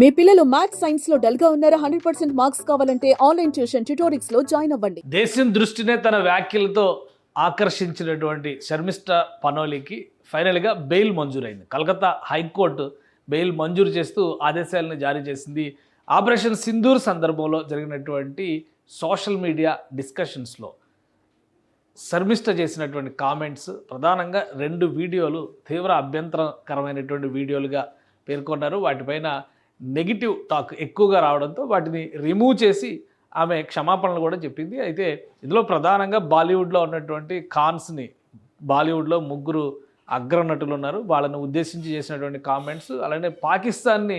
మీ పిల్లలు మ్యాథ్స్ సైన్స్లో డల్గా ఉన్నారా? హండ్రెడ్ పర్సెంట్ మార్క్స్ కావాలంటే ఆన్లైన్ ట్యూషన్ ట్యూటోరిక్స్లో జాయిన్ అవ్వండి. దేశం దృష్టినే తన వ్యాఖ్యలతో ఆకర్షించినటువంటి శర్మిష్ట పనోలికి ఫైనల్గా బెయిల్ మంజూరైంది. కలకత్తా హైకోర్టు బెయిల్ మంజూరు చేస్తూ ఆదేశాలను జారీ చేసింది. ఆపరేషన్ సింధూర్ సందర్భంలో జరిగినటువంటి సోషల్ మీడియా డిస్కషన్స్లో శర్మిష్ట చేసినటువంటి కామెంట్స్ ప్రధానంగా రెండు వీడియోలు తీవ్ర అభ్యంతరకరమైనటువంటి వీడియోలుగా పేర్కొన్నారు. వాటిపైన నెగిటివ్ టాక్ ఎక్కువగా రావడంతో వాటిని రిమూవ్ చేసి ఆమె క్షమాపణలు కూడా చెప్పింది. అయితే ఇందులో ప్రధానంగా బాలీవుడ్లో ఉన్నటువంటి ఖాన్స్ని బాలీవుడ్లో ముగ్గురు అగ్రనటులు ఉన్నారు. వాళ్ళని ఉద్దేశించి చేసినటువంటి కామెంట్స్ అలానే పాకిస్తాన్ని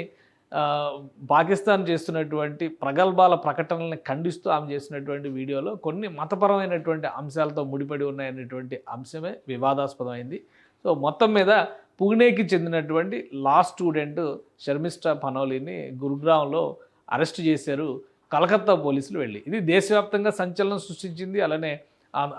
పాకిస్తాన్ చేస్తున్నటువంటి ప్రగల్భాల ప్రకటనల్ని ఖండిస్తూ ఆమె చేసినటువంటి వీడియోలో కొన్ని మతపరమైనటువంటి అంశాలతో ముడిపడి ఉన్నాయనేటువంటి అంశమే వివాదాస్పదమైంది. సో మొత్తం మీద పూణేకి చెందినటువంటి లా స్టూడెంట్ శర్మిష్ట పనోలిని గురుగ్రామ్లో అరెస్ట్ చేశారు కలకత్తా పోలీసులు వెళ్ళి. ఇది దేశవ్యాప్తంగా సంచలనం సృష్టించింది. అలానే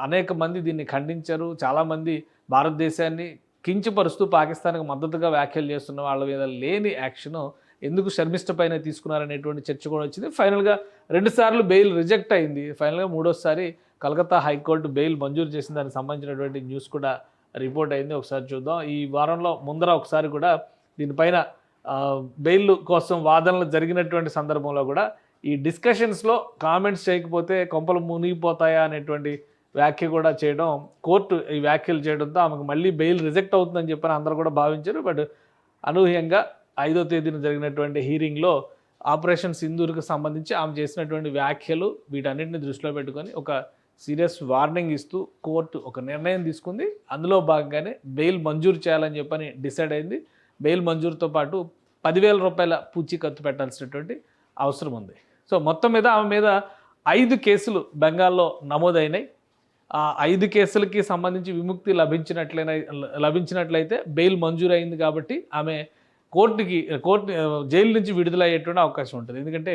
అనేక మంది దీన్ని ఖండించారు. చాలామంది భారతదేశాన్ని కించపరుస్తూ పాకిస్తాన్కి మద్దతుగా వ్యాఖ్యలు చేస్తున్న వాళ్ళ మీద లేని యాక్షన్ ఎందుకు శర్మిష్ట పైన తీసుకున్నారనేటువంటి చర్చ కూడా వచ్చింది. ఫైనల్గా రెండుసార్లు బెయిల్ రిజెక్ట్ అయింది. ఫైనల్గా మూడోసారి కలకత్తా హైకోర్టు బెయిల్ మంజూరు చేసిన దానికి సంబంధించినటువంటి న్యూస్ కూడా రిపోర్ట్ అయింది ఒకసారి చూద్దాం. ఈ వారంలో ముందర ఒకసారి కూడా దీనిపైన బెయిల్ కోసం వాదనలు జరిగినటువంటి సందర్భంలో కూడా ఈ డిస్కషన్స్లో కామెంట్స్ చేయకపోతే కొంపలు మునిగిపోతాయా అనేటువంటి వ్యాఖ్య కూడా చేయడం కోర్టు ఈ వ్యాఖ్యలు చేయడంతో ఆమెకు మళ్ళీ బెయిల్ రిజెక్ట్ అవుతుందని చెప్పని అందరూ కూడా భావించారు. బట్ అనూహ్యంగా ఐదో తేదీన జరిగినటువంటి హీరింగ్లో ఆపరేషన్ సింధూర్కి సంబంధించి ఆమె చేసినటువంటి వ్యాఖ్యలు వీటన్నిటిని దృష్టిలో పెట్టుకొని ఒక సీరియస్ వార్నింగ్ ఇస్తూ కోర్టు ఒక నిర్ణయం తీసుకుంది. అందులో భాగంగానే బెయిల్ మంజూరు చేయాలని చెప్పని డిసైడ్ అయింది. బెయిల్ మంజూరుతో పాటు పదివేల రూపాయల పూచీకత్తు పెట్టాల్సినటువంటి అవసరం ఉంది. సో మొత్తం మీద ఆమె మీద ఐదు కేసులు బెంగాల్లో నమోదైనాయి. ఆ ఐదు కేసులకి సంబంధించి విముక్తి లభించినట్లయిన లభించినట్లయితే బెయిల్ మంజూరు అయింది కాబట్టి ఆమె కోర్టుకి కోర్టు జైలు నుంచి విడుదలయ్యేటువంటి అవకాశం ఉంటుంది. ఎందుకంటే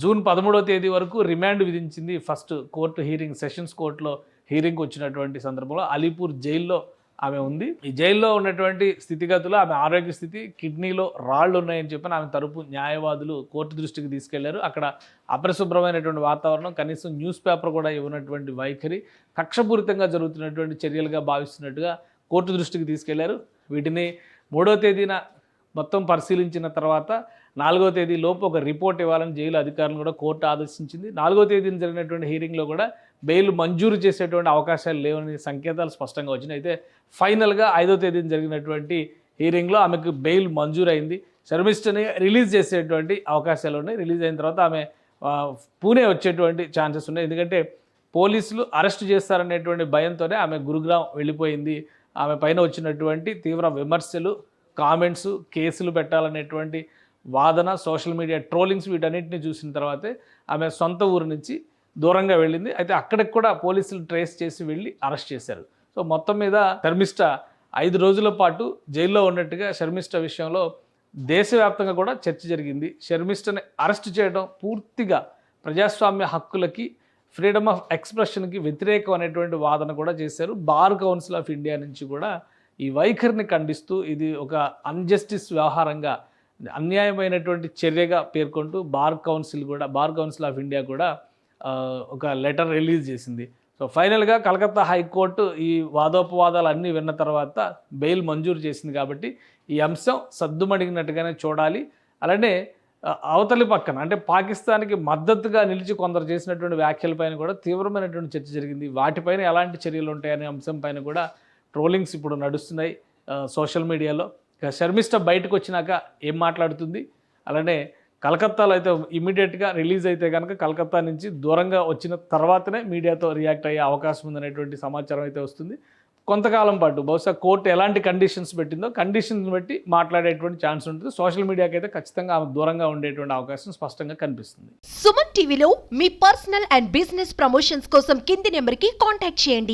జూన్ పదమూడవ తేదీ వరకు రిమాండ్ విధించింది ఫస్ట్ కోర్టు హీరింగ్ సెషన్స్ కోర్టులో హీరింగ్ వచ్చినటువంటి సందర్భంలో అలీపూర్ జైల్లో ఆమె ఉంది. ఈ జైల్లో ఉన్నటువంటి స్థితిగతులు ఆమె ఆరోగ్య స్థితి కిడ్నీలో రాళ్ళు ఉన్నాయని చెప్పిన ఆమె తరపు న్యాయవాదులు కోర్టు దృష్టికి తీసుకెళ్ళారు. అక్కడ అపరిశుభ్రమైనటువంటి వాతావరణం కనీసం న్యూస్ పేపర్ కూడా ఇవ్వనటువంటి వైఖరి కక్షపూరితంగా జరుగుతున్నటువంటి చర్యలుగా భావిస్తున్నట్టుగా కోర్టు దృష్టికి తీసుకెళ్ళారు. వీటిని మూడో తేదీన మొత్తం పరిశీలించిన తర్వాత నాలుగో తేదీ లోపు ఒక రిపోర్ట్ ఇవ్వాలని జైలు అధికారులను కూడా కోర్టు ఆదేశించింది. నాలుగో తేదీన జరిగినటువంటి హీరింగ్లో కూడా బెయిల్ మంజూరు చేసేటువంటి అవకాశాలు లేవని సంకేతాలు స్పష్టంగా వచ్చినాయి. అయితే ఫైనల్గా ఐదో తేదీన జరిగినటువంటి హీరింగ్లో ఆమెకు బెయిల్ మంజూరు అయింది రిలీజ్ చేసేటువంటి అవకాశాలు ఉన్నాయి. రిలీజ్ అయిన తర్వాత ఆమె పూణే వచ్చేటువంటి ఛాన్సెస్ ఉన్నాయి. ఎందుకంటే పోలీసులు అరెస్ట్ చేస్తారనేటువంటి భయంతోనే ఆమె గురుగ్రామ్ వెళ్ళిపోయింది. ఆమె పైన వచ్చినటువంటి తీవ్ర విమర్శలు కామెంట్స్ కేసులు పెట్టాలనేటువంటి వాదన సోషల్ మీడియా ట్రోలింగ్స్ వీటన్నిటిని చూసిన తర్వాతే ఆమె సొంత ఊరు నుంచి దూరంగా వెళ్ళింది. అయితే అక్కడికి కూడా పోలీసులు ట్రేస్ చేసి వెళ్ళి అరెస్ట్ చేశారు. సో మొత్తం మీద శర్మిష్ట ఐదు రోజుల పాటు జైల్లో ఉన్నట్టుగా శర్మిష్ట విషయంలో దేశవ్యాప్తంగా కూడా చర్చ జరిగింది. శర్మిష్టని అరెస్ట్ చేయడం పూర్తిగా ప్రజాస్వామ్య హక్కులకి ఫ్రీడమ్ ఆఫ్ ఎక్స్ప్రెషన్కి వ్యతిరేకం అనేటువంటి వాదన కూడా చేశారు. బార్ కౌన్సిల్ ఆఫ్ ఇండియా నుంచి కూడా ఈ వైఖరిని ఖండిస్తూ ఇది ఒక అన్జస్టిస్ వ్యవహారంగా అన్యాయమైనటువంటి చర్యగా పేర్కొంటూ బార్ కౌన్సిల్ కూడా బార్ కౌన్సిల్ ఆఫ్ ఇండియా కూడా ఒక లెటర్ రిలీజ్ చేసింది. సో ఫైనల్గా కలకత్తా హైకోర్టు ఈ వాదోపవాదాలు అన్నీ విన్న తర్వాత బెయిల్ మంజూరు చేసింది కాబట్టి ఈ అంశం సద్దుమడిగినట్టుగానే చూడాలి. అలానే అవతలి పక్కన అంటే పాకిస్తాన్కి మద్దతుగా నిలిచి కొందరు చేసినటువంటి వ్యాఖ్యలపైన కూడా తీవ్రమైనటువంటి చర్చ జరిగింది. వాటిపైన ఎలాంటి చర్యలు ఉంటాయనే అంశం పైన కూడా ట్రోలింగ్స్ ఇప్పుడు నడుస్తున్నాయి సోషల్ మీడియాలో. ఇక శర్మిష్ట బయటకు వచ్చినాక ఏం మాట్లాడుతుంది? అలానే కలకత్తాలో అయితే ఇమీడియట్గా రిలీజ్ అయితే కనుక కలకత్తా నుంచి దూరంగా వచ్చిన తర్వాతనే మీడియాతో రియాక్ట్ అయ్యే అవకాశం ఉందనేటువంటి సమాచారం అయితే వస్తుంది. కొంతకాలం పాటు బహుశా కోర్టు ఎలాంటి కండిషన్స్ పెట్టిందో కండిషన్స్ బట్టి మాట్లాడేటువంటి ఛాన్స్ ఉంటుంది. సోషల్ మీడియాకి అయితే ఖచ్చితంగా ఆమె దూరంగా ఉండేటువంటి అవకాశం స్పష్టంగా కనిపిస్తుంది. సుమన్ టీవీలో మీ పర్సనల్ అండ్ బిజినెస్ ప్రమోషన్స్ కోసం కింది నెంబర్కి కాంటాక్ట్ చేయండి.